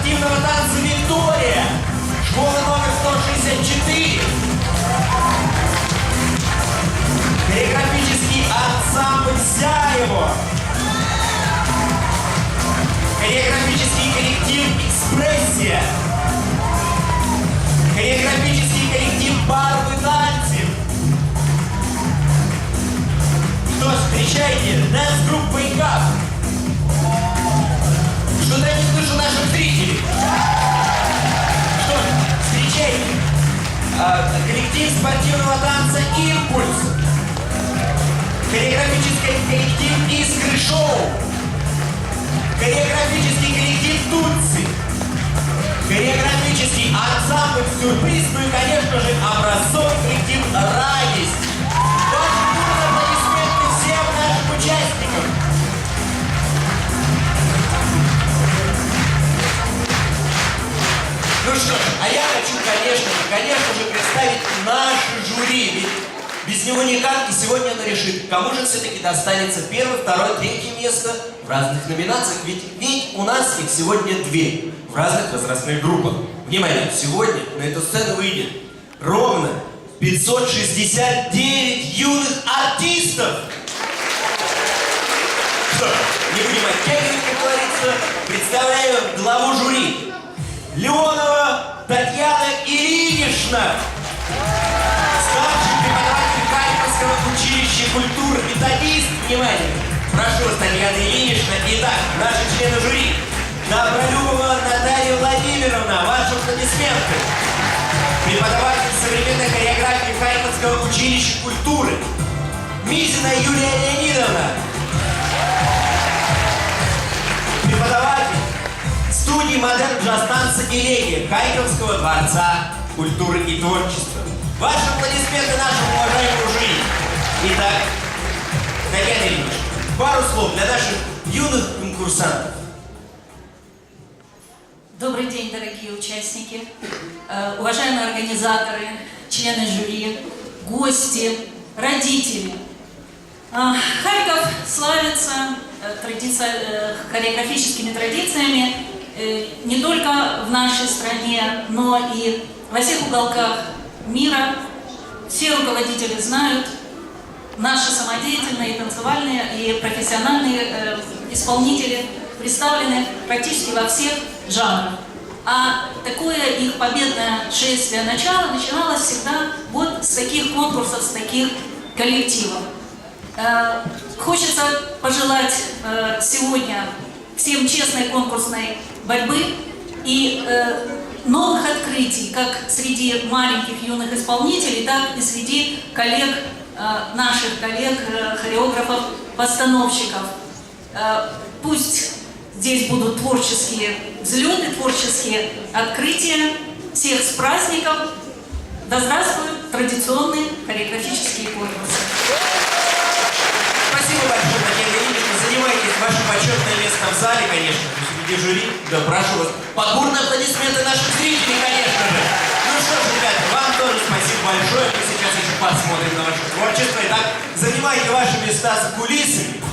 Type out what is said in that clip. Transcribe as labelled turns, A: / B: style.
A: спортивного танца «Виктория», школа номер 164. Хореографический ансамбль «Зяево». Хореографический коллектив «Экспрессия». Хореографический коллектив «Барбы Танцев». Что ж, встречайте, нас коллектив спортивного танца «Импульс». Хореографический коллектив «Искры шоу». Хореографический коллектив «Тутси». Хореографический ансамбль «Сюрприз», ну и, конечно же, образцовый коллектив «Радость». Ваши аплодисменты всем нашим участникам. Ну что ж, я хочу, конечно же, конечно же, представить наше жюри. Ведь без него никак, и сегодня оно решит, кому же все-таки достанется первое, второе, третье место в разных номинациях. Ведь, ведь у нас их сегодня две в разных возрастных группах. Внимание, сегодня на эту сцену выйдет ровно 569 юных артистов. Что, не будем как говорится, представляю главу культуры, методист, внимание, прошу вас, Татьяна Ильинична, итак, наши члены жюри, Добролюбова Наталья Владимировна, ваши аплодисменты, преподаватель современной хореографии Харьковского училища культуры, Мизина Юлия Леонидовна, преподаватель студии модерн джаз-танца «Элегия» Харьковского дворца культуры и творчества. Ваши аплодисменты нашему уважаемому жюри. Итак, Татьяна Ильич, пару слов для наших юных конкурсантов.
B: Добрый день, дорогие участники, э, уважаемые организаторы, члены жюри, гости, родители. А, Харьков славится э, э, хореографическими традициями э, не только в нашей стране, но и во всех уголках мира. Все руководители знают, наши самодеятельные, танцевальные и профессиональные э, исполнители представлены практически во всех жанрах. А такое их победное шествие начала начиналось всегда вот с таких конкурсов, с таких коллективов. Э, Хочется пожелать э, сегодня всем честной конкурсной борьбы и э, новых открытий, как среди маленьких юных исполнителей, так и среди коллег, наших коллег, э, хореографов, постановщиков. Э, Пусть здесь будут творческие взлеты, творческие открытия. Всех с праздником! Да здравствуют традиционные хореографические конкурсы!
A: Спасибо большое, Татьяна Ильинична. Занимайтесь ваше почетное место в зале, конечно, среди жюри. Да, прошу вас. Под бурные аплодисменты наших зрителей, конечно же. Ну что ж, ребята, вам тоже спасибо большое. Посмотрим на ваше творчество. Итак, занимайте ваши места за кулисами.